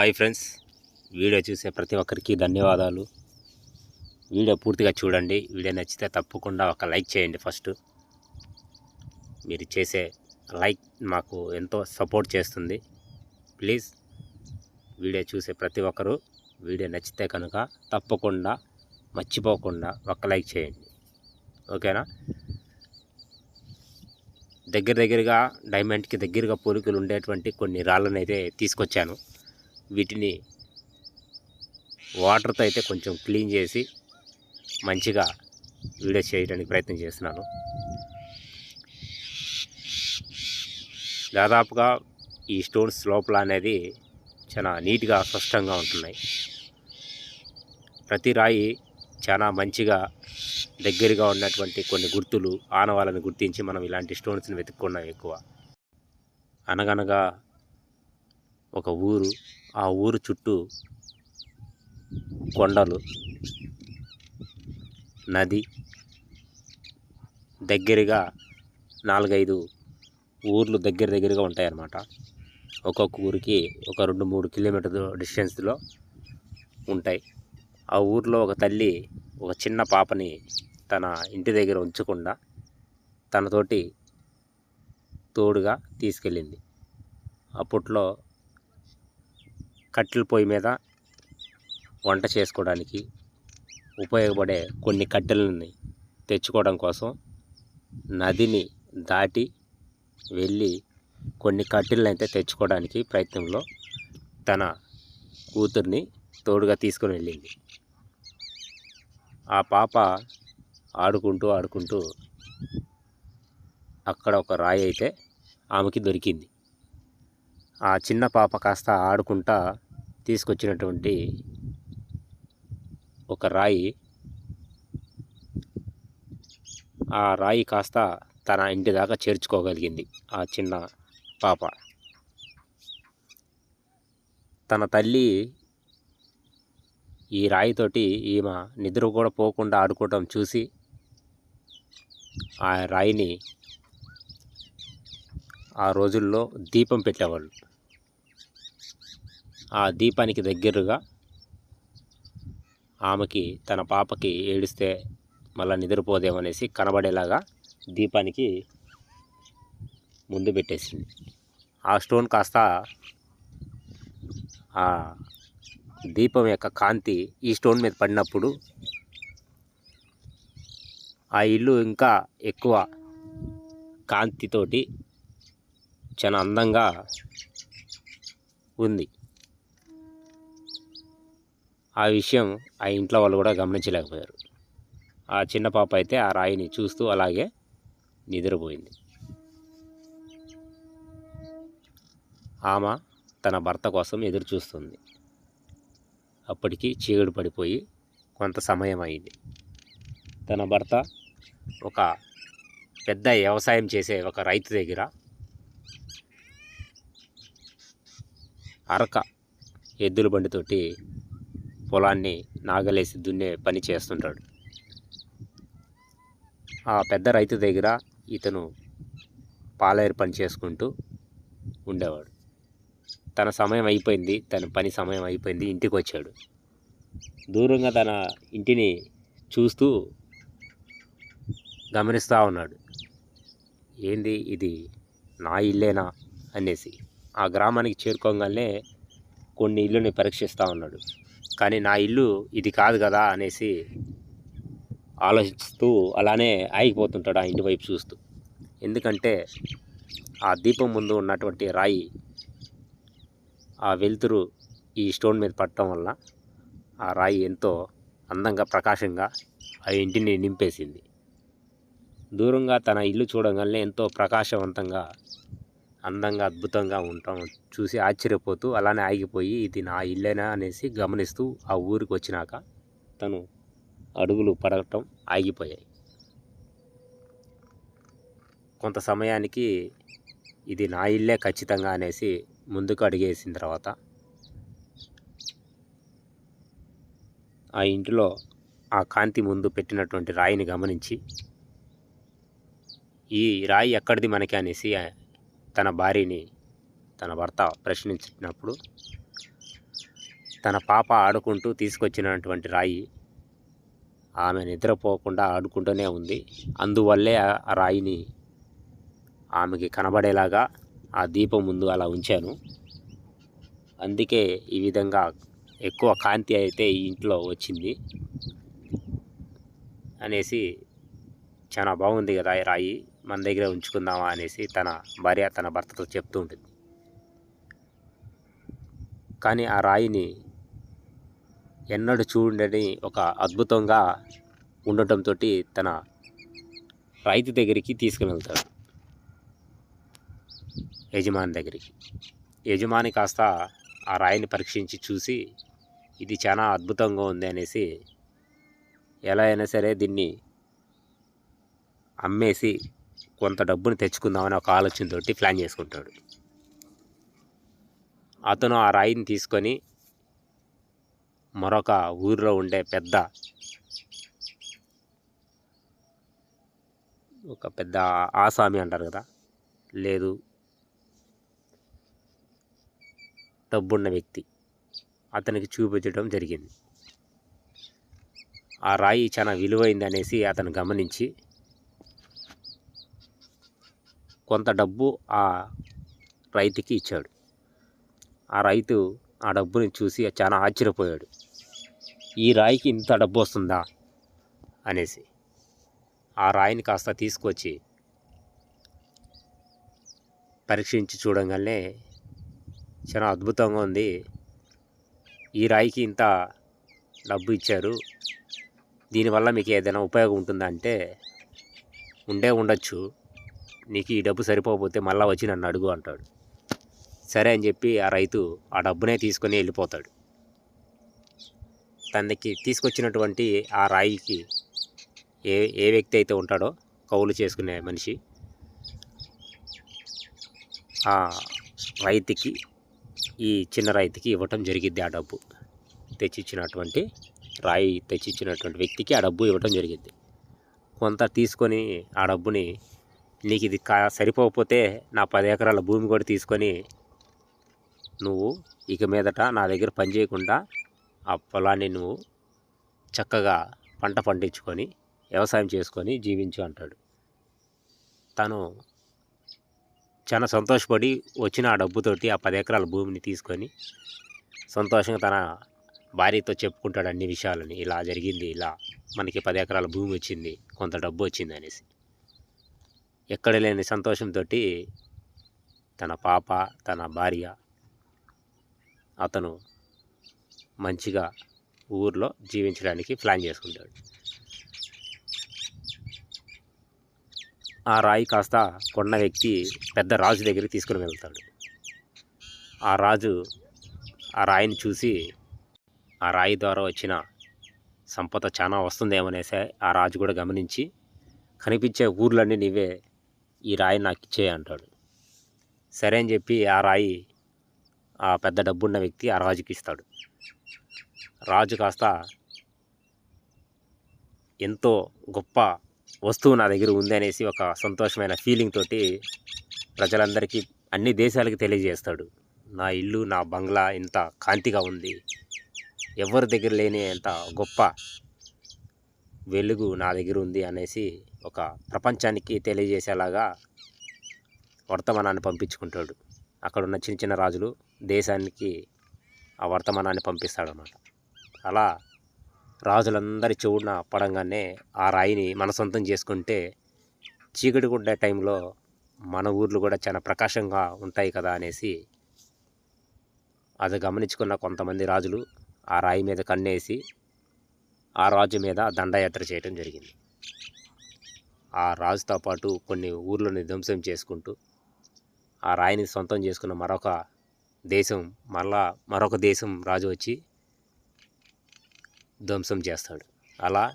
Hi friends. Video చూసే ప్రతి ఒక్కరికి ధన్యవాదాలు. వీడియో పూర్తిగా చూడండి. వీడియో నచ్చితే తప్పకుండా ఒక లైక్ చేయండి ఫస్ట్. మీరు చేసే లైక్ మాకు ఎంతో సపోర్ట్ చేస్తుంది. ప్లీజ్ వీడియో చూసే ప్రతి ఒక్కరూ వీడియో నచ్చితే కనుక తప్పకుండా మర్చిపోకుండా ఒక లైక్ చేయండి. ఓకేనా? దగ్గర దగ్గరగా డైమండ్కి దగ్గరగా పోలికలు ఉండేటువంటి కొన్ని రాళ్ళను అయితే తీసుకొచ్చాను. వీటిని వాటర్తో అయితే కొంచెం క్లీన్ చేసి మంచిగా వీడియో చేయడానికి ప్రయత్నం చేస్తున్నాను. దాదాపుగా ఈ స్టోన్స్ లోపల అనేది చాలా నీట్గా స్పష్టంగా ఉంటున్నాయి. ప్రతి రాయి చాలా మంచిగా దగ్గరగా ఉన్నటువంటి కొన్ని గుర్తులు ఆనవాళ్ళని గుర్తించి మనం ఇలాంటి స్టోన్స్ని వెతుక్కున్నాం ఎక్కువ. అనగనగా ఒక ఊరు ఆ ఊరు చుట్టూ కొండలు నది దగ్గరగా నాలుగైదు ఊర్లు దగ్గర దగ్గరగా ఉంటాయన్నమాట. ఒక్కొక్క ఊరికి ఒక రెండు మూడు కిలోమీటర్ డిస్టెన్స్లో ఉంటాయి. ఆ ఊర్లో ఒక తల్లి ఒక చిన్న పాపని తన ఇంటి దగ్గర ఉంచకుండా తనతోటి తోడుగా తీసుకెళ్ళింది. అప్పట్లో కట్టెల పొయ్యి మీద వంట చేసుకోవడానికి ఉపయోగపడే కొన్ని కట్టెలని తెచ్చుకోవడం కోసం నదిని దాటి వెళ్ళి కొన్ని కట్టెలను అయితే తెచ్చుకోవడానికి ప్రయత్నంలో తన కూతుర్ని తోడుగా తీసుకొని వెళ్ళింది. ఆ పాప ఆడుకుంటూ ఆడుకుంటూ అక్కడ ఒక రాయి అయితే ఆమెకి దొరికింది. ఆ చిన్న పాప కాస్త ఆడుకుంటా తీసుకొచ్చినటువంటి ఒక రాయి ఆ రాయి కాస్త తన ఇంటి దాకా చేర్చుకోగలిగింది ఆ చిన్న పాప. తన తల్లి ఈ రాయితోటి ఈమె నిద్ర కూడా పోకుండా ఆడుకోవటం చూసి ఆ రాయిని ఆ రోజుల్లో దీపం పెట్టేవాళ్ళు. ఆ దీపానికి దగ్గరగా ఆమెకి తన పాపకి ఏడిస్తే మళ్ళీ నిద్రపోదేమనేసి కనబడేలాగా దీపానికి ముందు పెట్టేసింది. ఆ స్టోన్ కాస్త ఆ దీపం యొక్క కాంతి ఈ స్టోన్ మీద పడినప్పుడు ఆ ఇల్లు ఇంకా ఎక్కువ కాంతితోటి చాలా అందంగా ఉంది. ఆ విషయం ఆ ఇంట్లో వాళ్ళు కూడా గమనించలేకపోయారు. ఆ చిన్న పాప అయితే ఆ రాయిని చూస్తూ అలాగే నిద్రపోయింది. ఆమె తన భర్త కోసం ఎదురు చూస్తుంది. అప్పటికి చీకటి పడిపోయి కొంత సమయం అయింది. తన భర్త ఒక పెద్ద వ్యవసాయం చేసే ఒక రైతు దగ్గర అరక ఎద్దుల బండితోటి పొలాన్ని నాగలేసి దున్నే పని చేస్తుంటాడు. ఆ పెద్ద రైతు దగ్గర ఇతను పాలేరు పని చేసుకుంటూ ఉండేవాడు. తన సమయం అయిపోయింది తన పని సమయం అయిపోయింది ఇంటికి వచ్చాడు. దూరంగా తన ఇంటిని చూస్తూ గమనిస్తూ ఉన్నాడు. ఏంది ఇది? నా ఇల్లేనా? అనేసి. ఆ గ్రామానికి చేరుకోగానే కొన్ని ఇల్లుని పరీక్షిస్తూ ఉన్నాడు. కానీ నా ఇల్లు ఇది కాదు కదా అనేసి ఆలోచిస్తూ అలానే ఆగిపోతుంటాడు ఆ ఇంటి వైపు చూస్తూ. ఎందుకంటే ఆ దీపం ముందు ఉన్నటువంటి రాయి ఆ వెలుతురు ఈ స్టోన్ మీద పట్టడం వల్ల ఆ రాయి ఎంతో అందంగా ప్రకాశంగా ఆ ఇంటిని నింపేసింది. దూరంగా తన ఇల్లు చూడగానే ఎంతో ప్రకాశవంతంగా అందంగా అద్భుతంగా ఉంటాం. చూసి ఆశ్చర్యపోతూ అలానే ఆగిపోయి ఇది నా ఇల్లేనా అనేసి గమనిస్తూ ఆ ఊరికి వచ్చినాక తను అడుగులు పడటం ఆగిపోయాయి. కొంత సమయానికి ఇది నా ఇల్లే ఖచ్చితంగా అనేసి ముందుకు అడిగేసిన తర్వాత ఆ ఇంటిలో ఆ కాంతి ముందు పెట్టినటువంటి రాయిని గమనించి ఈ రాయి ఎక్కడిది మనకి? అనేసి తన భార్యని తన భర్త ప్రశ్నించినప్పుడు తన పాప ఆడుకుంటూ తీసుకొచ్చినటువంటి రాయి ఆమె నిద్రపోకుండా ఆడుకుంటూనే ఉంది. అందువల్లే ఆ రాయిని ఆమెకి కనబడేలాగా ఆ దీపం ముందు అలా ఉంచాను. అందుకే ఈ విధంగా ఎక్కువ కాంతి అయితే ఈ ఇంట్లో వచ్చింది అనేసి చాలా బాగుంది కదా రాయి. మన దగ్గర ఉంచుకుందామా అనేసి తన భార్య తన భర్తతో చెప్తూ ఉంటుంది. కానీ ఆ రాయిని ఎన్నడూ చూడని ఒక అద్భుతంగా ఉండటంతో తన రైతు దగ్గరికి తీసుకుని వెళ్తాడు. యజమాని దగ్గరికి. యజమాని కాస్త ఆ రాయిని పరీక్షించి చూసి ఇది చాలా అద్భుతంగా ఉంది అనేసి ఎలా అయినా సరే దీన్ని అమ్మేసి కొంత డబ్బుని తెచ్చుకుందామని ఒక ఆలోచనతోటి ప్లాన్ చేసుకుంటాడు. అతను ఆ రాయిని తీసుకొని మరొక ఊరిలో ఉండే పెద్ద ఒక పెద్ద ఆసామి అంటారు కదా లేదు డబ్బున్న వ్యక్తి అతనికి చూపించడం జరిగింది. ఆ రాయి చాలా విలువైంది అనేసి అతను గమనించి కొంత డబ్బు ఆ రైతుకి ఇచ్చాడు. ఆ రైతు ఆ డబ్బుని చూసి చాలా ఆశ్చర్యపోయాడు. ఈ రాయికి ఇంత డబ్బు వస్తుందా? అనేసి. ఆ రాయిని కాస్త తీసుకొచ్చి పరీక్షించి చూడంగానే చాలా అద్భుతంగా ఉంది. ఈ రాయికి ఇంత డబ్బు ఇచ్చారు. దీనివల్ల మీకు ఏదైనా ఉపయోగం ఉంటుందా అంటే ఉండే ఉండొచ్చు. నీకు ఈ డబ్బు సరిపోకపోతే మళ్ళీ వచ్చి నన్ను అడుగు అంటాడు. సరే అని చెప్పి ఆ రైతు ఆ డబ్బునే తీసుకొని వెళ్ళిపోతాడు. తనకి తీసుకొచ్చినటువంటి ఆ రాయికి ఏ ఏ వ్యక్తి అయితే ఉంటాడో కౌలు చేసుకునే మనిషి ఆ రైతుకి ఈ చిన్న రైతుకి ఇవ్వటం జరిగిద్ది ఆ డబ్బు. తెచ్చిచ్చినటువంటి రాయి తెచ్చిచ్చినటువంటి వ్యక్తికి ఆ డబ్బు ఇవ్వటం జరిగింది కొంత తీసుకొని ఆ డబ్బుని నీకు ఇది కా సరిపోకపోతే నా పది ఎకరాల భూమి కూడా తీసుకొని నువ్వు ఇక మీదట నా దగ్గర పని చేయకుండా ఆ పొలాన్ని నువ్వు చక్కగా పంట పండించుకొని వ్యవసాయం చేసుకొని జీవించు అంటాడు. తను చాలా సంతోషపడి వచ్చిన ఆ డబ్బుతోటి ఆ పది ఎకరాల భూమిని తీసుకొని సంతోషంగా తన భార్యతో చెప్పుకుంటాడు అన్ని విషయాలని. ఇలా జరిగింది ఇలా మనకి పది ఎకరాల భూమి వచ్చింది కొంత డబ్బు వచ్చింది అనేసి. ఎక్కడ లేని సంతోషంతో తన పాప తన భార్య అతను మంచిగా ఊర్లో జీవించడానికి ప్లాన్ చేసుకుంటాడు. ఆ రాయి కాస్త కొన్న వ్యక్తి పెద్ద రాజు దగ్గరికి తీసుకుని వెళ్తాడు. ఆ రాజు ఆ రాయిని చూసి ఆ రాయి ద్వారా వచ్చిన సంపద చాలా వస్తుందేమనేసి ఆ రాజు కూడా గమనించి కనిపించే ఊర్లన్నీ నీవే ఈ రాయి నాకు ఇచ్చేయి అంటాడు. సరే అని చెప్పి ఆ రాయి ఆ పెద్ద డబ్బున్న వ్యక్తి ఆ రాజుకి ఇస్తాడు. రాజు కాస్త ఎంతో గొప్ప వస్తువు నా దగ్గర ఉంది అనేసి ఒక సంతోషమైన ఫీలింగ్ తోటి ప్రజలందరికీ అన్ని దేశాలకి తెలియజేస్తాడు. నా ఇల్లు నా బంగ్లా ఇంత కాంతిగా ఉంది. ఎవరి దగ్గర లేని అంత గొప్ప వెలుగు నా దగ్గర ఉంది అనేసి ఒక ప్రపంచానికి తెలియజేసేలాగా వర్తమానాన్ని పంపించుకుంటాడు. అక్కడ ఉన్న చిన్న చిన్న రాజులు దేశానికి ఆ వర్తమానాన్ని పంపిస్తాడనమాట అలా రాజులందరి చెవున పడంగానే ఆ రాయిని మన సొంతం చేసుకుంటే చీకటి గుడ్డే టైంలో మన ఊర్లు కూడా చాలా ప్రకాశంగా ఉంటాయి కదా అనేసి అది గమనించుకున్న కొంతమంది రాజులు ఆ రాయి మీద కన్నేసి ఆ రాజు మీద దండయాత్ర చేయడం జరిగింది. ఆ రాజుతో పాటు కొన్ని ఊర్లను ధ్వంసం చేసుకుంటూ ఆ రాయిని సొంతం చేసుకున్న మరొక దేశం మళ్ళా మరొక దేశం రాజు వచ్చి ధ్వంసం చేస్తాడు. అలా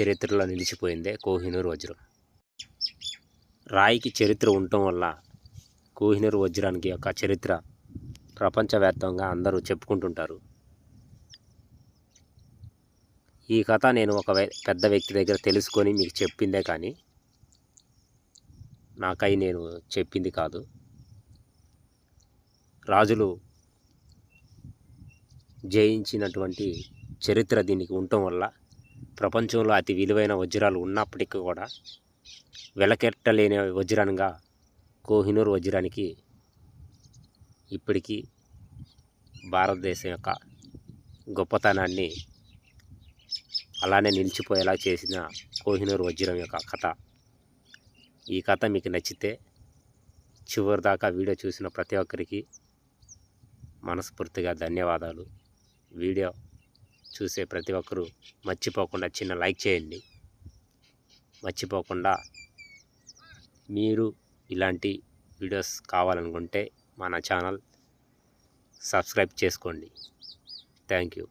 చరిత్రలో నిలిచిపోయిందే కోహినూర్ వజ్రం. రాయికి చరిత్ర ఉండటం వల్ల కోహినూర్ వజ్రానికి యొక్క చరిత్ర ప్రపంచవ్యాప్తంగా అందరూ చెప్పుకుంటుంటారు. ఈ కథ నేను ఒక పెద్ద వ్యక్తి దగ్గర తెలుసుకొని మీకు చెప్పిందే కానీ నాకై నేను చెప్పింది కాదు. రాజులు జయించినటువంటి చరిత్ర దీనికి ఉండటం వల్ల ప్రపంచంలో అతి విలువైన వజ్రాలు ఉన్నప్పటికీ కూడా వెలకెట్టలేని వజ్రంగా కోహినూర్ వజ్రానికి ఇప్పటికీ భారతదేశం యొక్క గొప్పతనాన్ని అలానే నిలిచిపోయేలా చేసిన కోహినూర్ వజ్రం యొక్క కథ. ఈ కథ మీకు నచ్చితే చివరి దాకా వీడియో చూసిన ప్రతి ఒక్కరికి మనస్ఫూర్తిగా ధన్యవాదాలు. వీడియో చూసే ప్రతి ఒక్కరూ మర్చిపోకుండా చిన్న లైక్ చేయండి. మర్చిపోకుండా మీరు ఇలాంటి వీడియోస్ కావాలనుకుంటే మన ఛానల్ సబ్స్క్రైబ్ చేసుకోండి. Thank you.